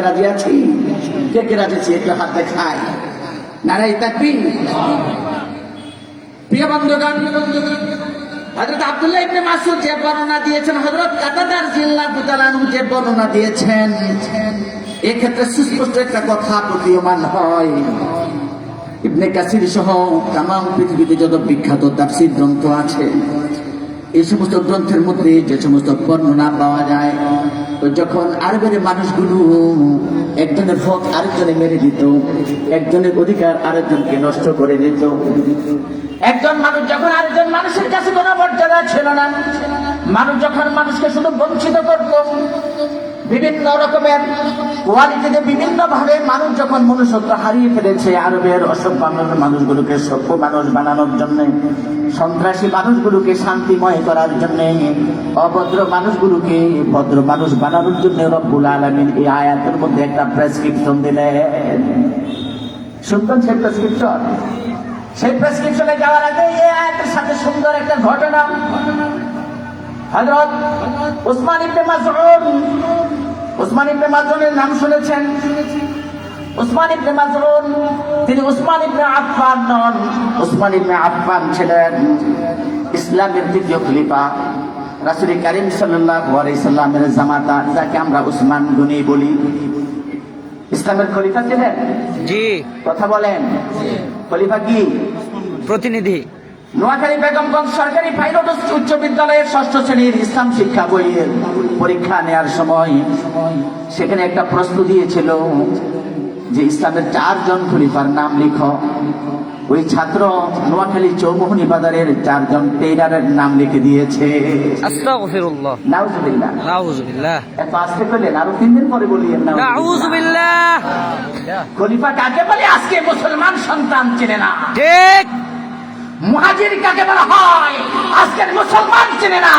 রাজি আছি কে কে রাজি আছি একটু হাত নারাই প্রিয় বন্ধুগণ আব্দুল্লাহ ইবনে মাসউদ যে বর্ণনা দিয়েছেন হযরত কাতাদার তাআলা যে বর্ণনা দিয়েছেন এক্ষেত্রে সুস্পষ্ট একটা কথা প্রতীয়মান হয় ইবনে কাসির সহ তামাম পৃথিবীতে যত বিখ্যাত তাফসীর গ্রন্থ আছে এই সমস্ত গ্রন্থের মধ্যে যে সমস্ত বর্ণনা পাওয়া যায়, তো যখন আরবের মানুষগুলো একজনের হক আরেকজনে মেরে দিত একজনের অধিকার আরেকজনকে নষ্ট করে দিত। একজন মানুষ যখন আরেকজন মানুষের কাছে কোনো মর্যাদা ছিল না, মানুষ যখন মানুষকে শুধু বঞ্চিত করত বিভিন্ন রকমের কোয়ালিটিতে বিভিন্ন ভাবে মানুষ যখন মনুষ্যত্ব হারিয়ে ফেলেছে, আরবের অসভ্য মানুষ মানুষগুলোকে সভ্য মানুষ বানানোর জন্য, সন্ত্রাসী মানুষগুলোকে শান্তিময় করার জন্য, অভদ্র মানুষগুলোকে ভদ্র মানুষ বানানোর জন্য রব্বুল আলমিন এই আয়াতের মধ্যে একটা প্রেসক্রিপশন দিলেন। শুনতেন সেই প্রেসক্রিপশন সেই প্রেসক্রিপশনে যাওয়ার আগে এই আয়াতের সাথে সুন্দর একটা ঘটনা। হযরত উসমান ইবনে মাসউদ উসমান ইবনে মাসউদের নাম শুনেছেন? উসমান ইবনে মাসউদ তিনি উসমান ইবনে আফফান নন। উসমান ইবনে আফফান ছিলেন ইসলামের দ্বিতীয় খলিফা। রাসূল করিম সাল্লাল্লাহু আলাইহি সাল্লামের জামাতা যাকে আমরা উসমান গনি বলি। ইসলামের খলিফা ছিলেন? জি। কথা বলেন। খলিফা কি? প্রতিনিধি। নোয়াখালী বেগমগঞ্জ সরকারি পাইলট উচ্চ বিদ্যালয়ের ষষ্ঠ শ্রেণির ইসলাম শিক্ষা বইয়ের পরীক্ষা নেয়ার সময় সেখানে একটা প্রশ্ন দিয়েছিল যে ইসলামের চারজন খলিফার নাম লিখো। ওই ছাত্র নোয়াখালী চৌমোহনী বাজারের চারজন টেইলারের নাম লিখে দিয়েছে। আস্তাগফিরুল্লাহ। নাউজুবিল্লাহ। নাউজুবিল্লাহ। এত আসতে করলেন আরও তিন দিন পরে বলিয়েন খলিফা কাকে বলে? আজকে মুসলমান সন্তান চেনে না। ঠিক। মুহাজির কাকে বলা হয়? আজকের মুসলমান চেনে না।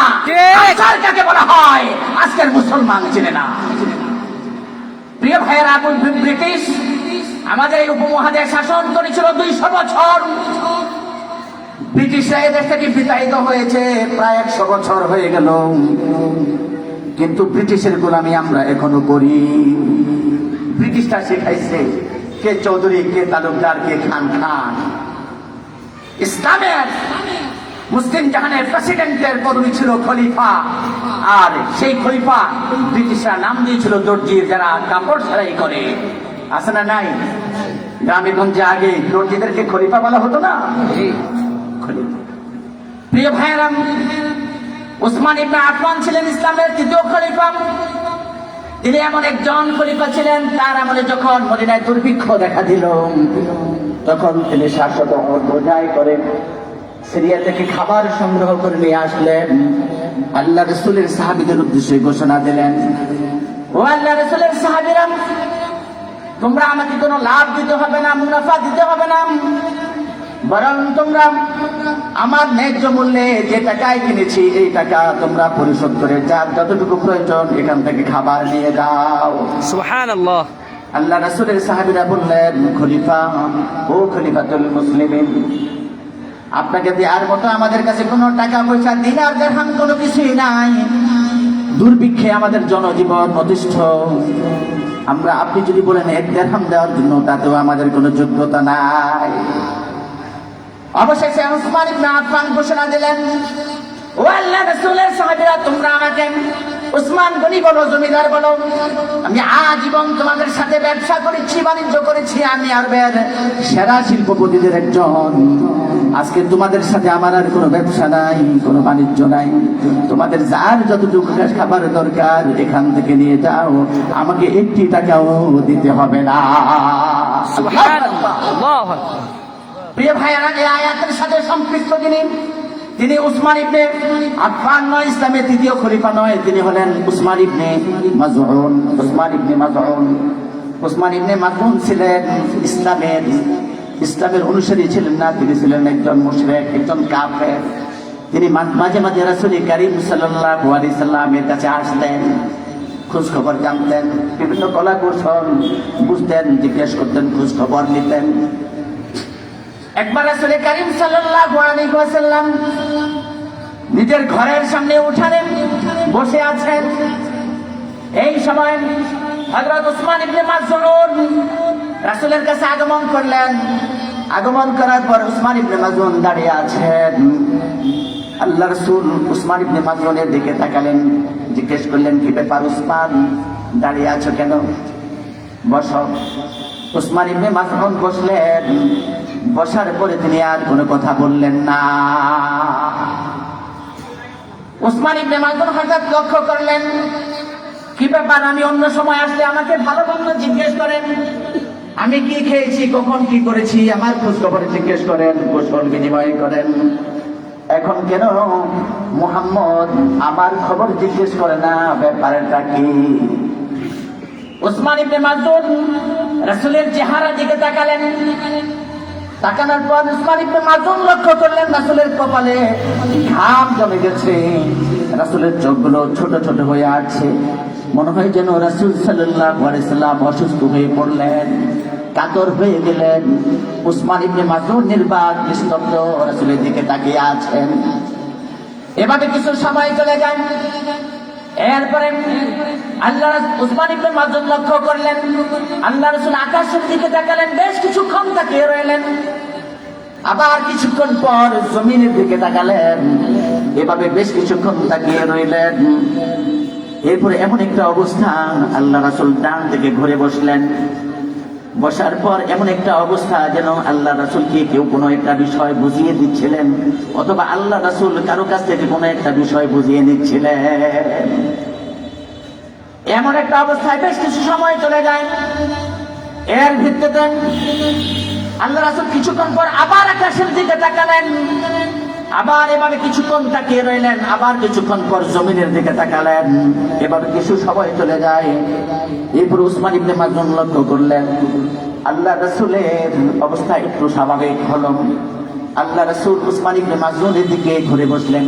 আনসার কাকে বলা হয়? আজকের মুসলমান চেনে না। প্রিয় ভাইয়েরা ব্রিটিশ আমাদের এই উপমহাদেশ শাসন করেছিল দুইশো বছর। ব্রিটিশরা এদেশ থেকে বিতাড়িত হয়েছে প্রায় একশো বছর হয়ে গেল। কিন্তু ব্রিটিশের গোলামি আমরা এখনও করি। ব্রিটিশরা শেখাইছে কে চৌধুরী কে তালুকদার কে খান খান। ইসলামের মুসলিম জাহানের প্রেসিডেন্টের পদবি ছিল খলিফা। আর সেই খলিফা ব্রিটিশরা নাম দিয়েছিল দর্জির যারা কাপড় সেলাই করে। আছে না নাই? গ্রামে গঞ্জে আগে দর্জিদেরকে খলিফা বলা হতো না? প্রিয় ভাইয়েরাম, উসমান ইবনে আফমান ছিলেন ইসলামের তৃতীয় খলিফা। তিনি এমন একজন খলিফা ছিলেন, তার আমলে যখন মদিনায় দুর্ভিক্ষ দেখা দিল। তখন তিনি শাশ্বত বোঝাই করে সিরিয়া থেকে খাবার সংগ্রহ করে নিয়ে আসলেন। আল্লাহ রসুলের সাহাবিদের উদ্দেশ্যে ঘোষণা দিলেন, ও আল্লাহ রসুলের সাহাবিরাম তোমরা আমাকে কোনো লাভ দিতে হবে না, মুনাফা দিতে হবে না। বরং তোমরা আমার ন্যায্য মূল্যে যে টাকায় কিনেছি, এই টাকা তোমরা পরিশোধ করে যার যতটুকু প্রয়োজন এখান থেকে খাবার নিয়ে যাও। আল্লাহ রাসূলের সাহাবিরা বললেন, খলিফা, ও খলিফাতুল মুসলিমিন, আপনাকে দেওয়ার মতো আমাদের কাছে কোনো টাকা পয়সা দিনার দেখান কোনো কিছুই নাই? দুর্ভিক্ষে আমাদের জনজীবন অতিষ্ঠ। আমরা, আপনি যদি বলেন, এক দেড়হাম দেওয়ার জন্য, তাতেও আমাদের কোনো যোগ্যতা নাই। অবশেষে উসমান ইবনে আফফান ঘোষণা দিলেন, ও আল্লাহ রাসূলের সাহাবীরা, তোমরা আমাকে উসমান গনি বলো জমিদার বলো আমি আজীবন তোমাদের সাথে ব্যবসা করেছি বাণিজ্য করেছি আমি আরবের সেরা শিল্পপতিদের একজন। আজকে তোমাদের সাথে আমার আর কোনো ব্যবসা নাই কোনো বাণিজ্য নাই। তোমাদের যার যতটুকু খাবার দরকার এখান থেকে নিয়ে যাও। আমাকে একটি টাকাও দিতে হবে না। প্রিয় ভাইয়েরা এই আয়াতের সাথে সম্পৃক্ত যিনি তিনি উসমান ইবনে আফফান নয়, ইসলামের তৃতীয় খলিফা নয়, তিনি হলেন উসমান ইবনে মাজউন, উসমান ইবনে মাজউন। উসমান ইবনে মাজউন ছিলেন ইসলামের ইসলামের অনুসারী ছিলেন না, তিনি ছিলেন একজন মুশরিক, একজন কাফের। তিনি মাঝে মাঝে রাসূল করিম সাল্লাল্লাহু আলাইহি সাল্লামের কাছে আসতেন খোঁজ খবর জানতেন, বিভিন্ন কলা কৌশল বুঝতেন, জিজ্ঞেস করতেন খোঁজ খবর নিতেন। একবার আসলে করিম ওয়াসাল্লাম নিজের ঘরের সামনে উঠানে বসে আছেন। এই সময় হযরত উসমান ইবনে মাজুন রাসূলের কাছে আগমন করলেন। আগমন করার পর উসমান ইবনে মাজুন দাঁড়িয়ে আছেন। আল্লাহ রসুল উসমান ইবনে মাজুনের দিকে তাকালেন, জিজ্ঞেস করলেন, কি ব্যাপার উসমান? দাঁড়িয়ে আছো কেন? বস। উসমান ইবনে মাজুন বসলেন। বসার পরে তিনি আর কোনো কথা বললেন না। উসমান ইবনে মাজুন হঠাৎ লক্ষ্য করলেন। কি ব্যাপার, আমি অন্য সময় আসলে আমাকে ভালো মন্দ জিজ্ঞেস করেন। আমি কি খেয়েছি, কখন কি করেছি, আমার খোঁজ খবর জিজ্ঞেস করেন, কুশল বিনিময় করেন। এখন কেন মুহাম্মদ আমার খবর জিজ্ঞেস করে না, ব্যাপারটা কি? উসমান ইবনে মাজুন রাসূলের চেহারা দিকে তাকালেন। তাকানোর পর উসমান ইবনে মাজুন লক্ষ্য করলেন রাসূলের কপালে ঘাম জমে গেছে। রাসূলের চোখগুলো ছোট ছোট হয়ে আছে। মনে হয় যেন রাসূল সাল্লাল্লাহু আলাইহি সাল্লাম অসুস্থ হয়ে পড়লেন, কাতর হয়ে গেলেন। উসমান ইবনে মাজুন নির্বাক, নিস্তব্ধ রাসূলের দিকে তাকিয়ে আছেন। এভাবে কিছু সময় চলে যায়। এরপরে আল্লাহ উসমান ইবনে মাজুদ লক্ষ্য করলেন। আল্লাহ রসুল আকাশের দিকে তাকালেন, বেশ কিছুক্ষণ তাকিয়ে রইলেন। আবার কিছুক্ষণ পর জমিনের দিকে তাকালেন, এভাবে বেশ কিছুক্ষণ তাকিয়ে রইলেন। এরপরে এমন একটা অবস্থা, আল্লাহ রাসুল ডান থেকে ঘুরে বসলেন। বসার পর এমন একটা অবস্থা যেন আল্লাহ রাসুলকে কেউ কোনো একটা বিষয় বুঝিয়ে দিচ্ছিলেন, অথবা আল্লাহ রাসুল কারও কাছ থেকে কোনো একটা বিষয় বুঝিয়ে নিচ্ছিলেন। এমন একটা অবস্থায় বেশ কিছু সময় চলে যায়। এর ভিত্তিতে আল্লাহ রাসুল কিছুক্ষণ পর আবার আকাশের দিকে তাকালেন। আবার এভাবে কিছুক্ষণ তাকিয়ে রইলেন, আবার কিছুক্ষণ পর জমিনের দিকে তাকালেন। এভাবে কিছু সময় চলে যায়। এরপর উসমান ইবনে মাজুন লক্ষ্য করলেন, আল্লাহ রসুলের অবস্থা একটু স্বাভাবিক হল। আল্লাহ রসুল উসমান ইবনে মাজুনের দিকে ঘুরে বসলেন।